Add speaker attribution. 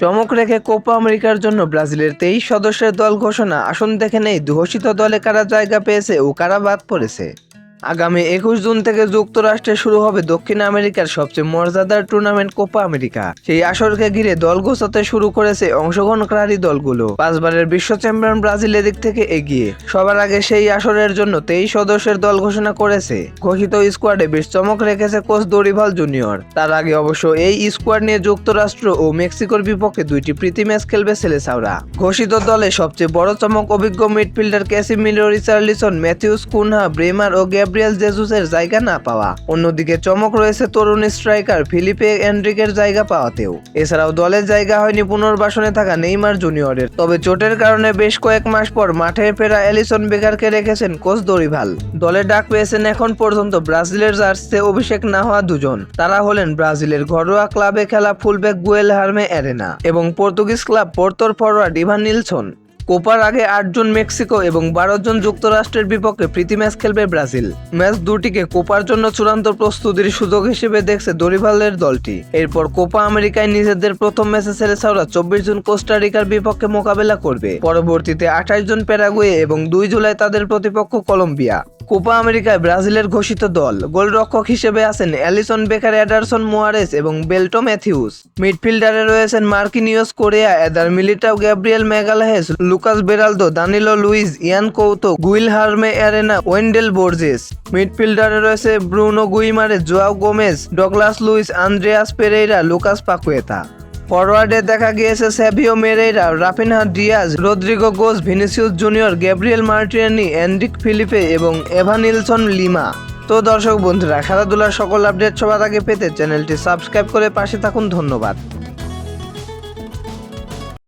Speaker 1: চমক রেখে কোপা আমেরিকার জন্য ব্রাজিলের তেইশ সদস্যের দল ঘোষণা। আসন দেখে নেই দুহসিত দলে কারা জায়গা পেয়েছে ও কারা বাদ পড়েছে। আগামী একুশ জুন থেকে যুক্তরাষ্ট্রে শুরু হবে দক্ষিণ আমেরিকার সবচেয়ে মর্যাদার টুর্নামেন্ট কোপা আমেরিকা। সেই আসরকে ঘিরে দল গোছাতে শুরু করেছে অংশগ্রহণকারী দলগুলো। পাঁচবারের বিশ্ব চ্যাম্পিয়ন ব্রাজিল এদিক থেকে এগিয়ে। সবার আগে সেই আসরের জন্য তেইশ সদস্যের দল ঘোষণা করেছে। ঘোষিত স্কোয়াডে বেশ চমক রেখেছে কোচ দরিভাল জুনিয়র। তার আগে অবশ্য এই স্কোয়াড নিয়ে যুক্তরাষ্ট্র ও মেক্সিকোর বিপক্ষে দুইটি প্রীতি ম্যাচ খেলবে সেলেসাওরা। ঘোষিত দলে সবচেয়ে বড় চমক অভিজ্ঞ midfielder Casemiro Richarlison, Matheus Cunha, Bremer ও গ্যাব্রিয়েল জেসুসের জায়গা না পাওয়া। অন্যদিকে চমক রয়েছে তরুণ স্ট্রাইকার ফিলিপে এন্ড্রিকের জায়গা পাওয়াতেও। এছাড়াও দলের জায়গা হয়নি পুনর্বাসনে থাকা নেইমার জুনিয়রের তবে চোটের কারণে বেশ কয়েক মাস পর মাঠে ফেরা এলিসন বেকারকে রেখেছেন কোচ দরিভাল। দলে ডাক পেয়েছেন এখন পর্যন্ত ব্রাজিলের জার্সিতে অভিষেক না হওয়া দুজন। তারা হলেন ব্রাজিলের ঘরোয়া ক্লাবে খেলা ফুলব্যাক গুয়েল হারমে অ্যারেনা এবং পর্তুগিজ ক্লাব পোর্তোর ফরওয়ার্ড ইভান নিলসন। কোপার আগে আটজন মেক্সিকো এবং বারো জন যুক্তরাষ্ট্রের বিপক্ষে প্রীতি ম্যাচ খেলবে ব্রাজিল। ম্যাচ দুটিকে কোপার জন্য চূড়ান্ত প্রস্তুতির সুযোগ হিসেবে দেখছে দরিভালের দলটি। এরপর কোপা আমেরিকায় নিজেদের প্রথম ম্যাচে সেরেসাওরা চব্বিশ জন কোস্টারিকার বিপক্ষে মোকাবেলা করবে। পরবর্তীতে আঠাশ জন প্যারাগুয়ে এবং দুই জুলাই তাদের প্রতিপক্ষ কলম্বিয়া। কোপা আমেরিকায় ব্রাজিলের ঘোষিত দল গোলরক্ষক হিসেবে আছেন অ্যালিসন বেকার, অ্যাডারসন মোয়ারেস এবং বেল্টো ম্যাথিউস। মিডফিল্ডারে রয়েছেন Marquinhos Korea Eder Militao Gabriel Magalhaes, Lucas Beraldo, Danilo Luiz, Yan Couto, Guilherme Arana, Wendell Borges. মিডফিল্ডারে রয়েছে Bruno Guimaraes, Joao Gomes, Douglas Luiz, Andreas Pereira, Lucas Paqueta. ফরওয়ার্ডে দেখা গিয়েছে Savio Moreira, Raphinha Dias, Rodrygo Goes Vinicius Junior, Gabriel Martinelli Endrick Felipe এবং Evanilson lima. তো দর্শক বন্ধুরা, খেলাধুলার সকল update সবার আগে পেতে চ্যানেলটি সাবস্ক্রাইব করে পাশে থাকুন, ধন্যবাদ।